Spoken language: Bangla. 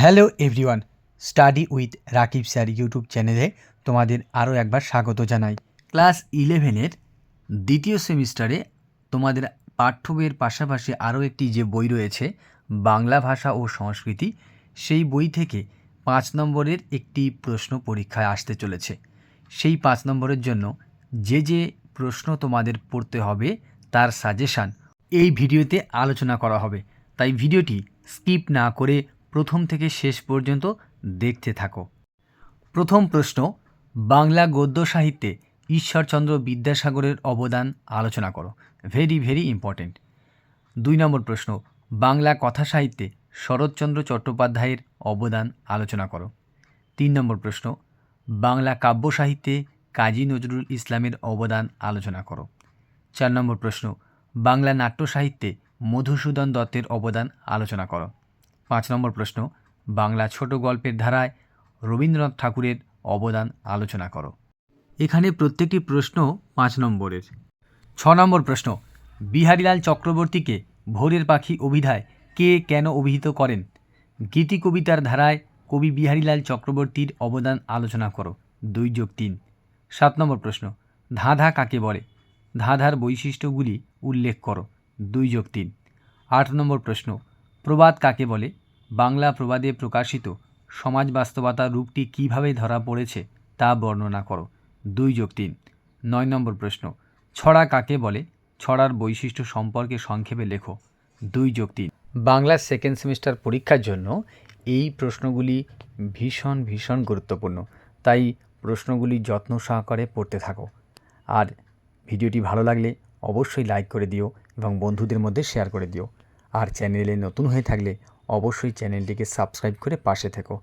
Hello everyone study with Rakib sir YouTube চ্যানেলে তোমাদের আরও একবার স্বাগত জানাই। ক্লাস ইলেভেনের দ্বিতীয় সেমিস্টারে তোমাদের পাঠ্য বইয়ের পাশাপাশি আরও একটি যে বই রয়েছে, বাংলা ভাষা ও সংস্কৃতি, সেই বই থেকে পাঁচ নম্বরের একটি প্রশ্ন পরীক্ষায় আসতে চলেছে। সেই পাঁচ নম্বরের জন্য যে যে প্রশ্ন তোমাদের পড়তে হবে, তার সাজেশান এই ভিডিওতে আলোচনা করা হবে। তাই ভিডিওটি স্কিপ না করে প্রথম থেকে শেষ পর্যন্ত দেখতে থাকো। প্রথম প্রশ্ন, বাংলা গদ্য সাহিত্যে ঈশ্বরচন্দ্র বিদ্যাসাগরের অবদান আলোচনা করো। ভেরি ভেরি ইম্পর্টেন্ট দুই নম্বর প্রশ্ন, বাংলা কথা সাহিত্যে শরৎচন্দ্র চট্টোপাধ্যায়ের অবদান আলোচনা করো। তিন নম্বর প্রশ্ন, বাংলা কাব্য সাহিত্যে কাজী নজরুল ইসলামের অবদান আলোচনা করো। চার নম্বর প্রশ্ন, বাংলা নাট্য সাহিত্যে মধুসূদন দত্তের অবদান আলোচনা করো। পাঁচ নম্বর প্রশ্ন, বাংলা ছোট গল্পের ধারায় রবীন্দ্রনাথ ঠাকুরের অবদান আলোচনা করো। এখানে প্রত্যেকটি প্রশ্ন পাঁচ নম্বরের। ছ নম্বর প্রশ্ন, বিহারীলাল চক্রবর্তীকে ভোরের পাখি অভিধায় কে কেন অভিহিত করেন? গীতি কবিতার ধারায় কবি বিহারীলাল চক্রবর্তীর অবদান আলোচনা করো। দুই যোগ তিন। সাত নম্বর প্রশ্ন, ধাঁধা কাকে বলে? ধাঁধার বৈশিষ্ট্যগুলি উল্লেখ করো। দুই যোগ তিন। আট নম্বর প্রশ্ন প্রবাদ কাকে বলে? বাংলা প্রবাদে প্রকাশিত সমাজ বাস্তবতার রূপটি কীভাবে ধরা পড়েছে তা বর্ণনা করো। দুই যোগ তিন। নয় নম্বর প্রশ্ন, ছড়া কাকে বলে? ছড়ার বৈশিষ্ট্য সম্পর্কে সংক্ষেপে লেখো। দুই যোগ তিন। বাংলার সেকেন্ড সেমিস্টার পরীক্ষার জন্য এই প্রশ্নগুলি ভীষণ ভীষণ গুরুত্বপূর্ণ। তাই প্রশ্নগুলি যত্ন সহকারে পড়তে থাকো। আর ভিডিওটি ভালো লাগলে অবশ্যই লাইক করে দিও এবং বন্ধুদের মধ্যে শেয়ার করে দিও। আর চ্যানেলে নতুন হয়ে থাকলে অবশ্যই চ্যানেলটিকে সাবস্ক্রাইব করে পাশে থেকো।